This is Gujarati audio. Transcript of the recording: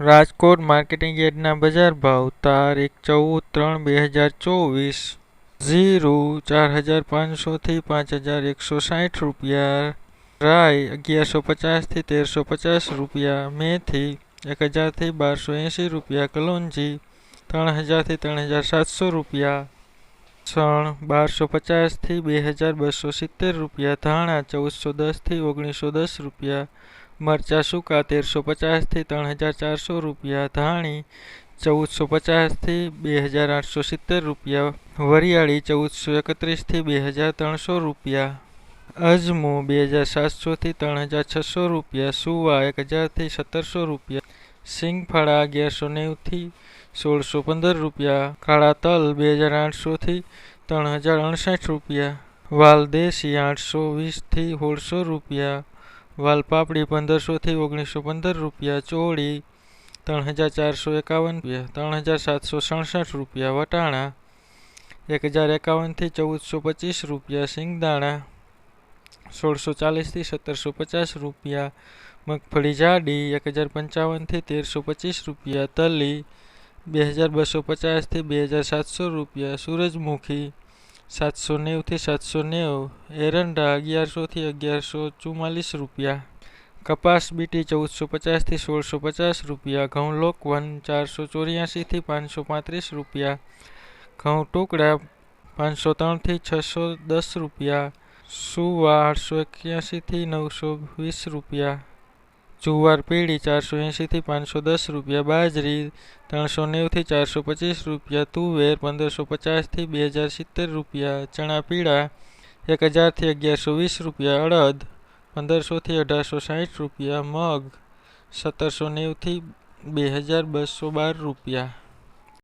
રાજકોટ માર્કેટિંગ યાર્ડના બજાર ભાવ તાર એક ચૌદ ત્રણ, બે હજાર ચોવીસ. ઝીરું ચાર હજાર પાંચસોથી પાંચ હજાર એકસો સાઠ રૂપિયા. રાય અગિયારસો પચાસથી તેરસો પચાસ રૂપિયા. મેથી એક હજારથી બારસો એંસી રૂપિયા. કલોંજી ત્રણ હજારથી ત્રણ હજાર સાતસો રૂપિયા. સણ બારસો પચાસથી બે હજાર બસો સિત્તેર રૂપિયા, ધાણા ચૌદસો દસથી ઓગણીસો દસ રૂપિયા, મરચાં સૂકા તેરસો પચાસથી ત્રણ હજાર ચારસો રૂપિયા, ધાણી ચૌદસો પચાસથી બે હજાર આઠસો સિત્તેર રૂપિયા, વરિયાળી ચૌદસો એકત્રીસથી બે હજાર ત્રણસો રૂપિયા, અજમો બે હજાર સાતસોથી ત્રણ હજાર છસો રૂપિયા, સુવા એક હજારથી સત્તરસો રૂપિયા, સિંગફાળા અગિયારસો નેવુંથી સોળસો પંદર રૂપિયા. કાળા તલ બે હજાર આઠસોથી ત્રણ હજાર અડસઠ રૂપિયા. વાલ દેશી આઠસો વીસથી સોળસો રૂપિયા. વાલ પાપડી પંદરસોથી ઓગણીસો પંદર રૂપિયા. ચોળી ત્રણ હજાર ચારસો એકાવન રૂપિયા. ત્રણ હજાર સાતસો સડસઠ રૂપિયા. વટાણા એક હજાર એકાવનથી ચૌદસો પચીસ રૂપિયા. સિંગદાણા સોળસો ચાલીસથી સત્તરસો પચાસ રૂપિયા. મગફળી જાડી એક હજાર પંચાવનથી તેરસો પચીસ રૂપિયા. તલી બે હજાર બસો પચાસથી બે હજાર સાતસો રૂપિયા, સૂરજમુખી સાતસો નેવુંથી સાતસો નેવું, એરંડા અગિયારસોથી અગિયારસો ચુમ્માલીસ રૂપિયા, કપાસ બીટી ચૌદસો પચાસથી સોળસો પચાસ રૂપિયા, ઘઉં લોકવન ચારસો ચોર્યાસીથી પાંચસો પાંત્રીસ રૂપિયા, ઘઉં ટુકડા પાંચસો ત્રણથી છસો દસ રૂપિયા, સુવા આઠસો એક્યાસીથી નવસો વીસ રૂપિયા જુવાર પીળી ચારસો એંશીથી પાંચસો દસ રૂપિયા, બાજરી ત્રણસો નેવુંથી ચારસો પચીસ રૂપિયા, તુવેર પંદરસો પચાસથી બે હજાર સિત્તેર રૂપિયા, ચણા પીળા એક હજારથી અગિયારસો વીસ રૂપિયા, અડદ પંદરસોથી અઢારસો સાઠ રૂપિયા, મગ સત્તરસો નેવુંથી બે હજાર બસો બાર રૂપિયા.